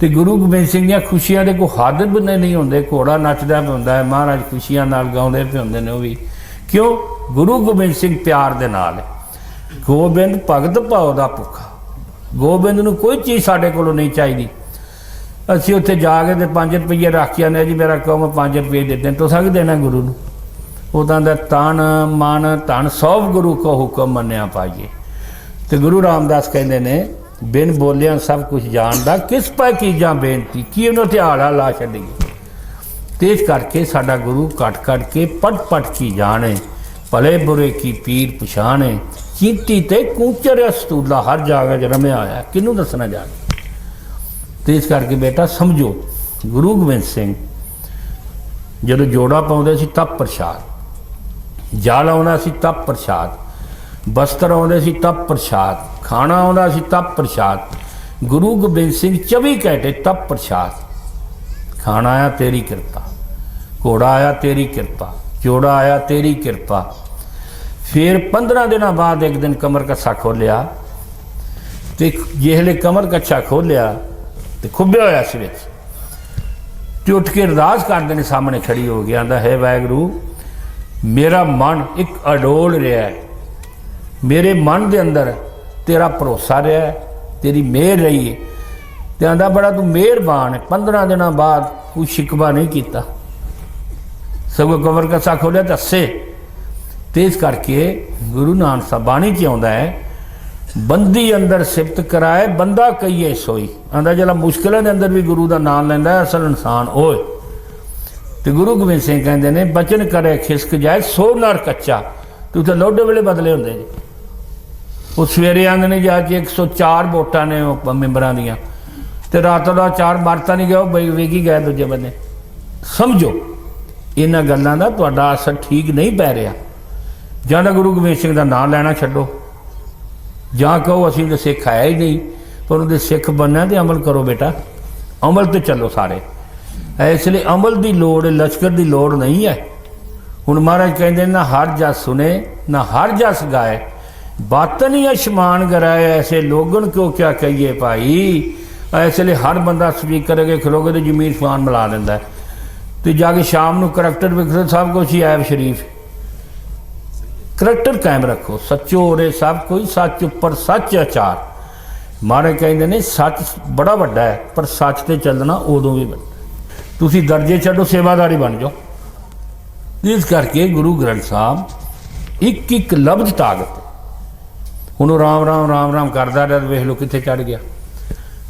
ਤੇ ਗੁਰੂ ਗੋਬਿੰਦ ਸਿੰਘ ਦੀਆਂ ਖੁਸ਼ੀਆਂ ਦੇ ਕੋਈ ਹੱਦ ਵੀ ਨਹੀਂ ਹੁੰਦੇ, ਘੋੜਾ ਨੱਚਦਾ ਵੀ ਹੁੰਦਾ ਹੈ, ਮਹਾਰਾਜ ਖੁਸ਼ੀਆਂ ਨਾਲ ਗਾਉਂਦੇ ਵੀ ਹੁੰਦੇ ਨੇ ਉਹ ਵੀ। ਕਿਉਂ? ਗੁਰੂ ਗੋਬਿੰਦ ਸਿੰਘ ਪਿਆਰ ਦੇ ਨਾਲ ਗੋਬਿੰਦ ਭਗਤ ਭਾਉ ਦਾ ਭੁੱਖਾ। ਗੋਬਿੰਦ ਨੂੰ ਕੋਈ ਚੀਜ਼ ਸਾਡੇ ਕੋਲੋਂ ਨਹੀਂ ਚਾਹੀਦੀ। ਅਸੀਂ ਉੱਥੇ ਜਾ ਕੇ ਤੇ 5 ਰੁਪਏ ਰੱਖ ਕੇ ਆਨੇ ਜੀ ਮੇਰਾ ਕੰਮ 5 ਰੁਪਏ ਦੇ ਦੇਣ ਤੁਸੀਂ ਕਿ ਦੇਣਾ ਗੁਰੂ ਨੂੰ। ਉਦਾਂ ਦਾ ਤਨ, ਮਨ, ਧਨ ਸਭ ਗੁਰੂ ਕੋ ਹੁਕਮ ਮੰਨਿਆ ਪਾਈਏ। ਤੇ ਗੁਰੂ ਰਾਮਦਾਸ ਕਹਿੰਦੇ ਨੇ ਬਿਨ ਬੋਲਿਆਂ ਸਭ ਕੁਝ ਜਾਣਦਾ, ਕਿਸ ਪੈ ਕੀਜਾਂ ਬੇਨਤੀ, ਕੀ ਉਹਨੂੰ ਧਿਆਲਾ ਲਾ ਛੱਡੀ? ਤੇ ਇਸ ਕਰਕੇ ਸਾਡਾ ਗੁਰੂ ਕਟ ਕਟ ਕੇ ਪਟ ਪਟ ਕੀ ਜਾਣੇ, ਭਲੇ ਬੁਰੇ ਕੀ ਪੀਰ ਪਛਾਣੇ ਚੀਤੀ ਤੇ ਕੂਚਰ ਅਸਤੂਲਾ ਹਰ ਜਗ੍ਹਾ ਚ ਰਮਿਆ ਆਇਆ ਕਿਹਨੂੰ ਦੱਸਣਾ ਜਾਣ? ਤੇ ਇਸ ਕਰਕੇ ਬੇਟਾ ਸਮਝੋ, ਗੁਰੂ ਗੋਬਿੰਦ ਸਿੰਘ ਜਦੋਂ ਜੋੜਾ ਪਾਉਂਦੇ ਸੀ ਤਪ ਪ੍ਰਸ਼ਾਦ, ਜਾਲ ਆਉਣਾ ਸੀ ਤਪ ਪ੍ਰਸ਼ਾਦ ਬਸਤਰ ਆਉਂਦੇ ਸੀ ਤਪ ਪ੍ਰਸ਼ਾਦ, ਖਾਣਾ ਆਉਂਦਾ ਸੀ ਤਪ ਪ੍ਰਸ਼ਾਦ, ਗੁਰੂ ਗੋਬਿੰਦ ਸਿੰਘ 24 ਘੰਟੇ ਤਪ ਪ੍ਰਸ਼ਾਦ। ਖਾਣਾ ਆਇਆ ਤੇਰੀ ਕਿਰਪਾ, ਘੋੜਾ ਆਇਆ ਤੇਰੀ ਕਿਰਪਾ ਜੋੜਾ ਆਇਆ ਤੇਰੀ ਕਿਰਪਾ। ਫਿਰ 15 ਦਿਨਾਂ ਬਾਅਦ ਇੱਕ ਦਿਨ ਕਮਰ ਕੱਛਾ ਖੋਲਿਆ ਤੇ ਜਿਹਲੇ ਕਮਰ ਕੱਛਾ ਖੋਲਿਆ ਤੇ ਖੁੱਬਿਆ ਹੋਇਆ ਸੀ ਵਿੱਚ। ਤੇ ਉੱਠ ਕੇ ਅਰਦਾਸ ਕਰਦੇ ਨੇ, ਸਾਹਮਣੇ ਖੜੀ ਹੋ ਗਿਆ ਆਂਦਾ, ਹੈ ਵਾਹਿਗੁਰੂ, ਮੇਰਾ ਮਨ ਇੱਕ ਅਡੋਲ ਰਿਹਾ ਹੈ। ਮੇਰੇ ਮਨ ਦੇ ਅੰਦਰ ਤੇਰਾ ਭਰੋਸਾ ਰਿਹਾ ਤੇਰੀ ਮਿਹਰ ਰਹੀ ਹੈ। ਤੇ ਆਂਦਾ ਬੜਾ ਤੂੰ ਮਿਹਰਬਾਨ ਹੈ। 15 ਦਿਨਾਂ ਬਾਅਦ ਕੋਈ ਸ਼ਿਕਵਾ ਨਹੀਂ ਕੀਤਾ। ਸਗੋਂ ਕਵਰ ਕਸਾ ਖੋਲਿਆ ਦੱਸੇ ਤੇ ਇਸ ਕਰਕੇ ਗੁਰੂ ਨਾਨਕ ਸਾਹਿਬ ਬਾਣੀ ਚ ਆਉਂਦਾ ਹੈ ਬੰਦੀ ਅੰਦਰ ਸਿਫਤ ਕਰਾਏ ਬੰਦਾ ਕਹੀਏ ਸੋਈ। ਆਂਦਾ ਜਿਹੜਾ ਮੁਸ਼ਕਿਲਾਂ ਦੇ ਅੰਦਰ ਵੀ ਗੁਰੂ ਦਾ ਨਾਮ ਲੈਂਦਾ ਹੈ, ਅਸਲ ਇਨਸਾਨ ਓਏ। ਤੇ ਗੁਰੂ ਗੋਬਿੰਦ ਸਿੰਘ ਕਹਿੰਦੇ ਨੇ ਬਚਨ ਕਰੇ ਖਿਸਕ ਜਾਏ ਸੋ ਨਰ ਕੱਚਾ। ਤੂੰ ਤਾਂ ਲੋਡੇ ਵੇਲੇ ਬਦਲੇ ਹੁੰਦੇ ਜੀ ਉਹ ਸਵੇਰੇ ਆਂਦੇ ਨੇ ਜਾ ਕੇ 104 ਵੋਟਾਂ ਨੇ ਉਹ ਮੈਂਬਰਾਂ ਦੀਆਂ। ਤੇ ਰਾਤ ਚਾਰ ਮਾਰਤਾ ਨਹੀਂ ਗਿਆ ਉਹ ਬਈ ਵੇਗੀ ਗਏ ਦੂਜੇ ਬੰਨੇ ਸਮਝੋ ਇਹਨਾਂ ਗੱਲਾਂ ਦਾ ਤੁਹਾਡਾ ਅਸਰ ਠੀਕ ਨਹੀਂ ਪੈ ਰਿਹਾ। ਜਾਂ ਤਾਂ ਗੁਰੂ ਗੋਬਿੰਦ ਸਿੰਘ ਦਾ ਨਾਮ ਲੈਣਾ ਛੱਡੋ। ਜਾਂ ਕਹੋ ਅਸੀਂ ਤਾਂ ਸਿੱਖ ਹੈ ਹੀ ਨਹੀਂ ਪਰ ਉਹਦੇ ਸਿੱਖ ਬਣਨਾ ਤੇ ਅਮਲ ਕਰੋ ਬੇਟਾ। ਅਮਲ ਤੇ ਚੱਲੋ ਸਾਰੇ। ਇਸ ਲਈ ਅਮਲ ਦੀ ਲੋੜ ਹੈ, ਲਸ਼ਕਰ ਦੀ ਲੋੜ ਨਹੀਂ ਹੈ। ਹੁਣ ਮਹਾਰਾਜ ਕਹਿੰਦੇ ਨਾ ਹਰ ਜਸ ਸੁਨੇ ਨਾ ਹਰ ਜਸ ਗਾਏ। ਬਾਤਨ ਹੀ ਅਸ਼ਮਾਨ ਗਰਾਏ ਐਸੇ ਲੋਗਨ ਕਿਉਂ ਕਿਆ ਕਹੀਏ ਭਾਈ? ਐਸੇ ਲਈ ਹਰ ਬੰਦਾ ਸਪੀਕਰ ਅਗੇ ਖਲੋਗੇ ਤੇ ਜ਼ਮੀਨ ਸਮਾਨ ਮਿਲਾ ਦਿੰਦਾ ਹੈ। ਤੇ ਜਾ ਕੇ ਸ਼ਾਮ ਨੂੰ ਕਰੈਕਟਰ ਵਿਖਰੇ ਸਭ ਕੁਛ ਹੀ ਐਬ ਸ਼ਰੀਫ। ਕਰੈਕਟਰ ਕਾਇਮ ਰੱਖੋ। ਸੱਚੋ ਰੇ ਸਭ ਕੋਈ ਸੱਚ ਉੱਪਰ ਸੱਚ ਆਚਾਰ। ਮਾਰੇ ਕਹਿੰਦੇ ਨੇ, ਸੱਚ ਬੜਾ ਵੱਡਾ ਹੈ, ਪਰ ਸੱਚ ਤੇ ਚੱਲਣਾ ਉਦੋਂ ਵੀ ਤੁਸੀਂ ਦਰਜੇ ਛੱਡੋ, ਸੇਵਾਦਾਰੀ ਬਣ ਜਾਓ। ਇਸ ਕਰਕੇ ਗੁਰੂ ਗ੍ਰੰਥ ਸਾਹਿਬ ਇੱਕ ਇੱਕ ਲਫ਼ਜ਼ ਤਾਕਤ ਉਹਨੂੰ ਰਾਮ ਰਾਮ ਰਾਮ ਰਾਮ ਕਰਦਾ ਰਿਹਾ ਵੇਖ ਲਓ ਕਿੱਥੇ ਚੜ ਗਿਆ।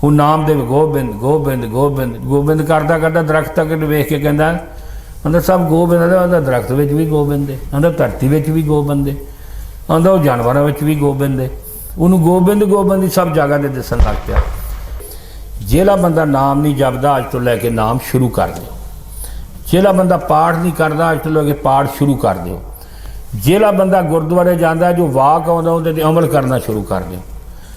ਹੁਣ ਨਾਮ ਦੇ ਗੋਬਿੰਦ ਗੋਬਿੰਦ ਗੋਬਿੰਦ ਗੋਬਿੰਦ ਕਰਦਾ ਕਰਦਾ ਦਰਖਤ ਤੱਕ ਵੇਖ ਕੇ ਕਹਿੰਦਾ ਅੰਦਰ ਸਭ ਗੋਬਿੰਦ ਦਾ ਉਹਦਾ ਦਰਖਤ ਵਿੱਚ ਵੀ ਗੋਬਿੰਦ ਹੈ ਅੰਦਰ ਧਰਤੀ ਵਿੱਚ ਵੀ ਗੋਬਿੰਦ ਹੈ ਅੰਦਰ ਉਹ ਜਾਨਵਰਾਂ ਵਿੱਚ ਵੀ ਗੋਬਿੰਦ ਹੈ ਉਹਨੂੰ ਗੋਬਿੰਦ ਗੋਬਿੰਦ ਦੀ ਸਭ ਜਗ੍ਹਾ ਤੇ ਦਿਸਣ ਲੱਗ ਪਿਆ। ਜਿਹੜਾ ਬੰਦਾ ਨਾਮ ਨਹੀਂ ਜਪਦਾ, ਅੱਜ ਤੋਂ ਲੈ ਕੇ ਨਾਮ ਸ਼ੁਰੂ ਕਰ ਦਿਓ। ਜਿਹੜਾ ਬੰਦਾ ਪਾਠ ਨਹੀਂ ਕਰਦਾ, ਅੱਜ ਤੋਂ ਲੈ ਕੇ ਪਾਠ ਸ਼ੁਰੂ ਕਰ ਦਿਓ। ਜਿਹੜਾ ਬੰਦਾ ਗੁਰਦੁਆਰੇ ਜਾਂਦਾ ਜੋ ਵਾਕ ਆਉਂਦਾ ਉਹਦੇ ਤੇ ਅਮਲ ਕਰਨਾ ਸ਼ੁਰੂ ਕਰ ਦਿਓ।